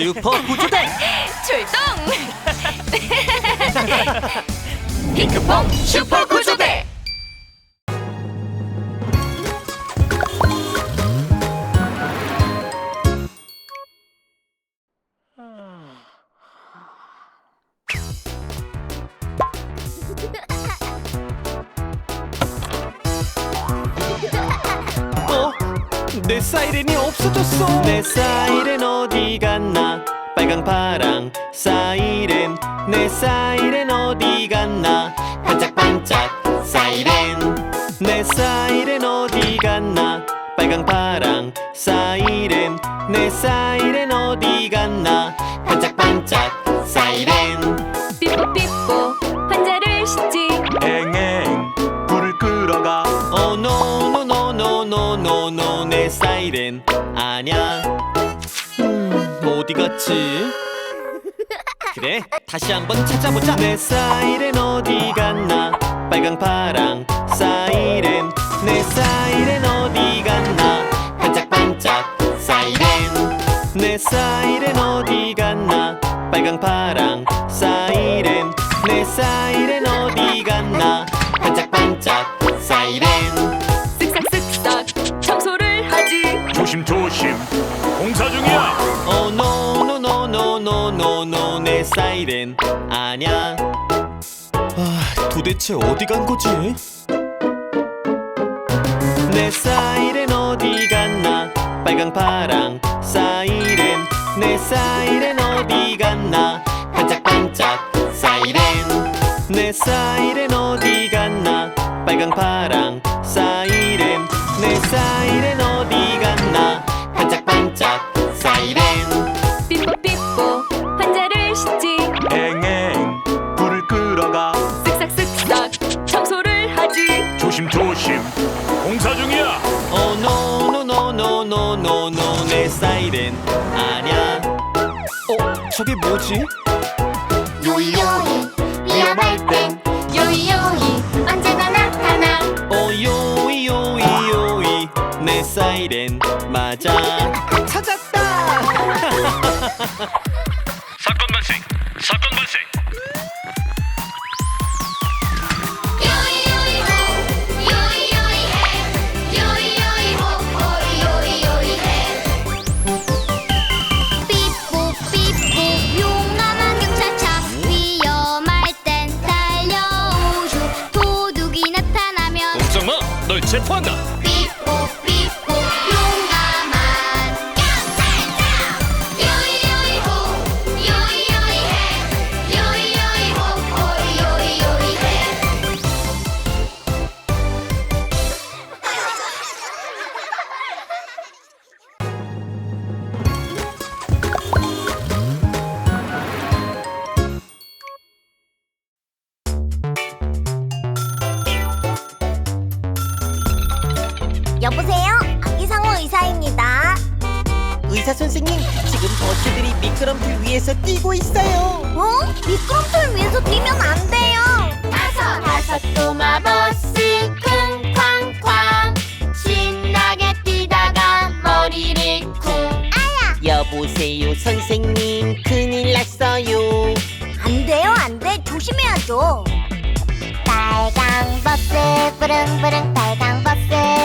슈퍼 구조대 출동! 핑크퐁 슈퍼 구 내 사이렌이 없어졌어. 내 사이렌 어디 갔나? 빨강 파랑 사이렌. 내 사이렌 어디 갔나? 반짝반짝 사이렌. 내 사이렌 어디 갔나? 빨강 파랑 사이렌. 내 사이렌 어디 갔나? 반짝반짝 사이렌. 삐뽀삐뽀 환자를 싣지. 앵앵 내 사이렌. 아냐 음 어디 갔지? 그래 다시 한번 찾아보자. 내 사이렌 어디 갔나? 빨강 파랑 사이렌. 내 사이렌 어디 갔나? 반짝반짝 사이렌. 내 사이렌 어디 갔나? 빨강 파랑 사이렌. 내 사이렌 어디 갔나? 반짝반짝 조심 조심. 공사 중이야. 어 노노노노노노노 내 사이렌. 아냐 아 도대체 어디 간 거지? 내 사이렌 어디 갔나? 빨강 파랑 사이렌. 내 사이렌 어디 갔나? 반짝반짝 사이렌. 내 사이렌 사이렌 어디 갔나? 반짝반짝 사이렌. 삐뽀삐뽀 환자를 싣지. 앵앵 불을 끌어가. 쓱싹쓱싹 청소를 하지. 조심조심. 공사 중이야. 어 노노노노노노노 내 사이렌. 아냐 어 저게 뭐지 내 사이렌 맞아. 찾았다. 사건 발생 여보세요? 안기상호 의사입니다. 의사 선생님, 지금 버스들이 미끄럼틀 위에서 뛰고 있어요. 어? 미끄럼틀 위에서 뛰면 안 돼요. 다섯 다섯 꼬마 버스 쿵쾅쾅 신나게 뛰다가 머리를 쿵. 아야. 여보세요, 선생님, 큰일 났어요. 안 돼요, 안 돼. 조심해야죠. 빨강 버스 부릉부릉 빨강 버스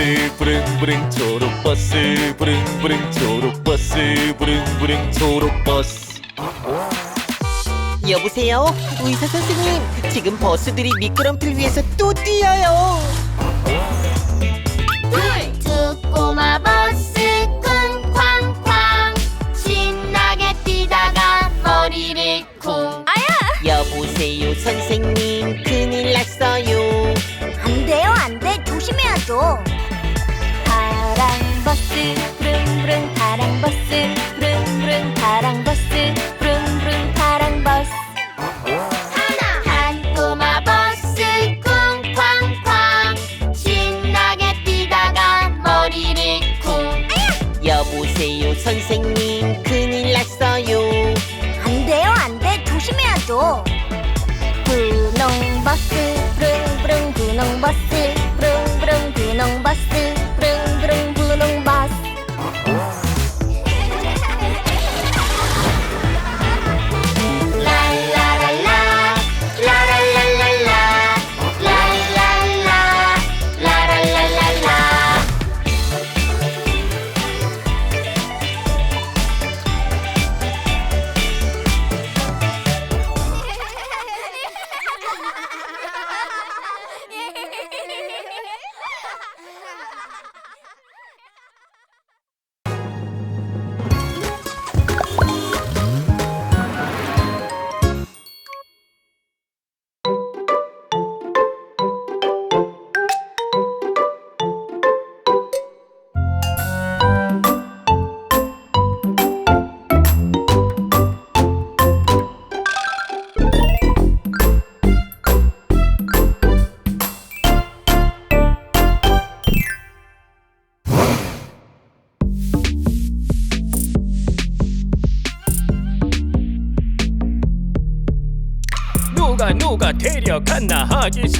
초록버스 부릉부릉 초록버스 부릉부릉 초록버스 부릉부릉 초록버스 여보세요, 의사 선생님, 지금 버스들이 미끄럼틀 위에서 또 뛰어요. 오세요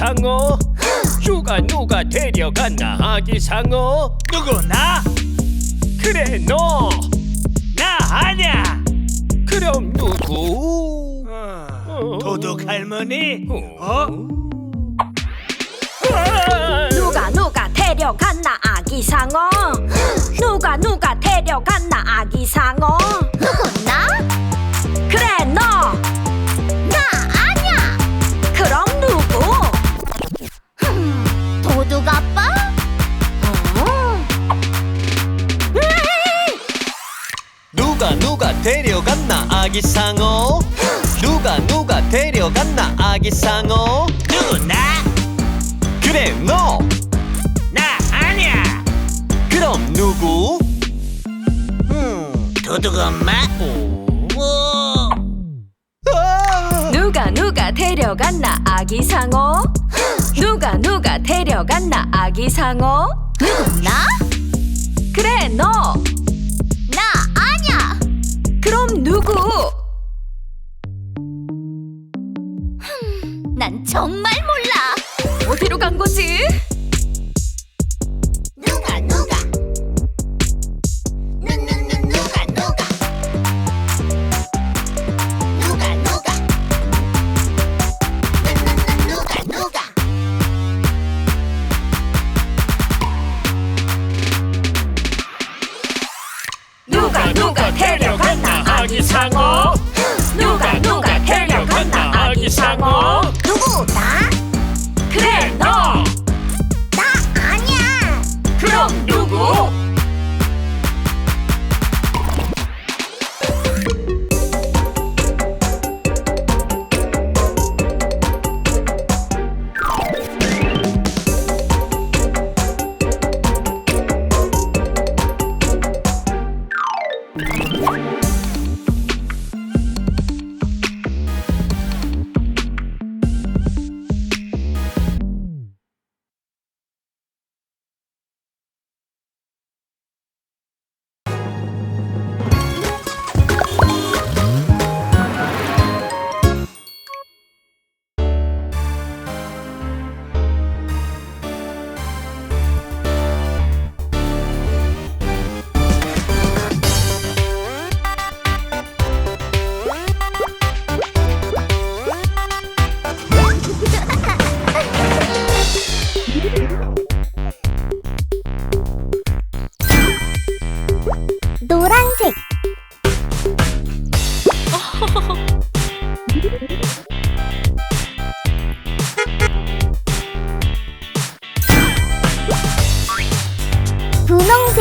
아기상어 누가 누가 데려갔나 아기상어 누구 나? 그래 너 나 아냐 그럼 누구? 도둑 할머니? 어? 누가 누가 데려갔나 아기 상어 누가 누가 데려갔나 아기 상어 누구 나? 데려갔나 아기 상어? 누가 누가 데려갔나 아기 상어? 누구 나? 그래 너. 나 아니야. 그럼 누구? 도둑 엄마? 아! 누가 누가 데려갔나 아기 상어? 누가 누가 데려갔나 아기 상어? 누구 나? 정말 몰라. 어디로 간 거지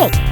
Pop.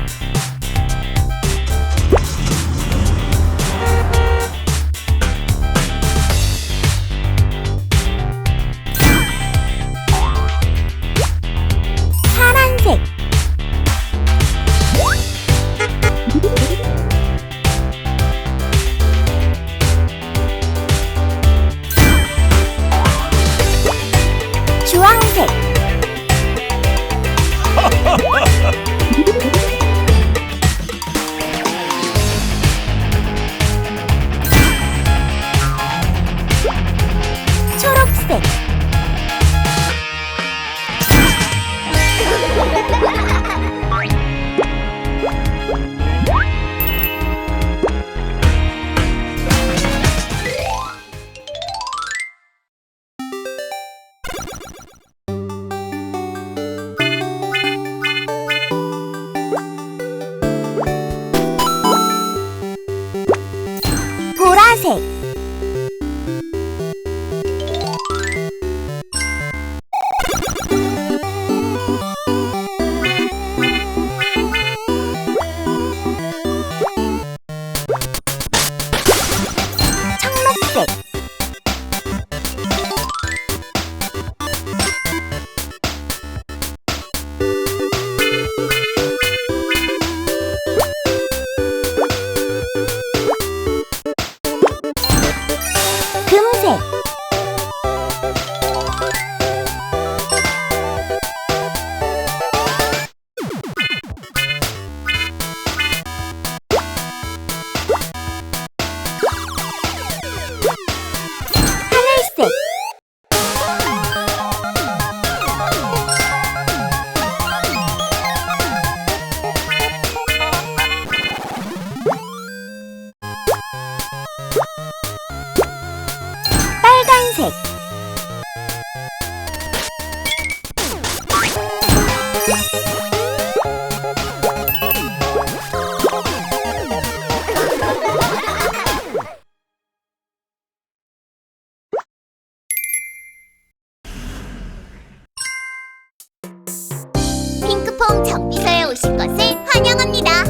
소풍 정비소에 오신 것을 환영합니다.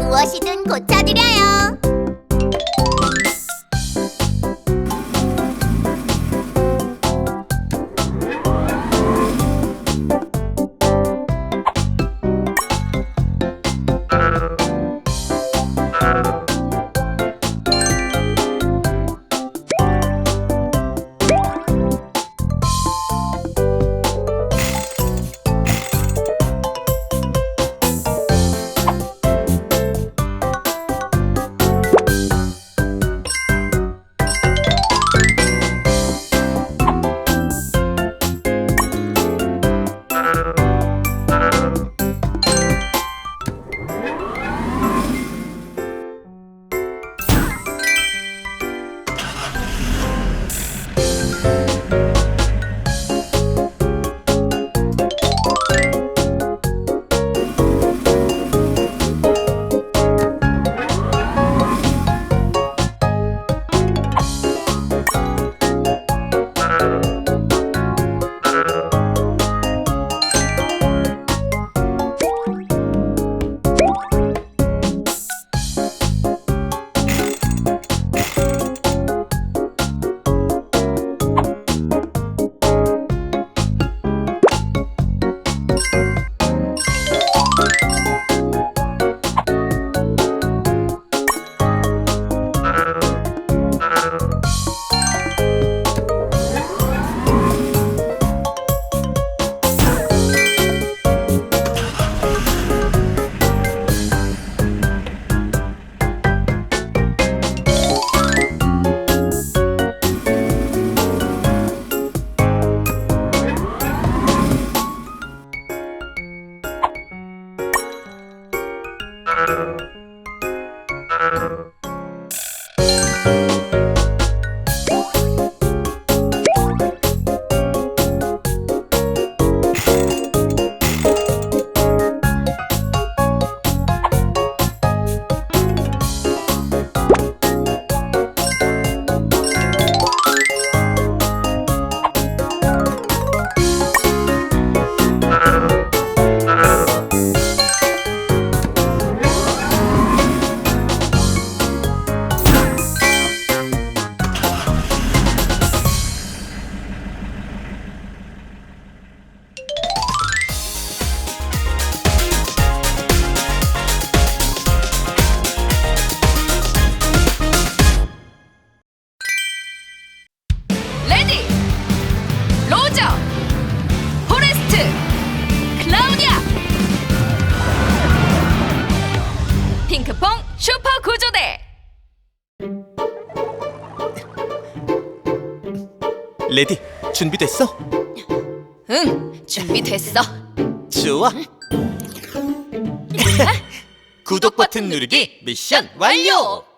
무엇이든 고쳐 레디 준비됐어? 응 준비됐어 좋아. 구독 버튼 누르기 미션 완료.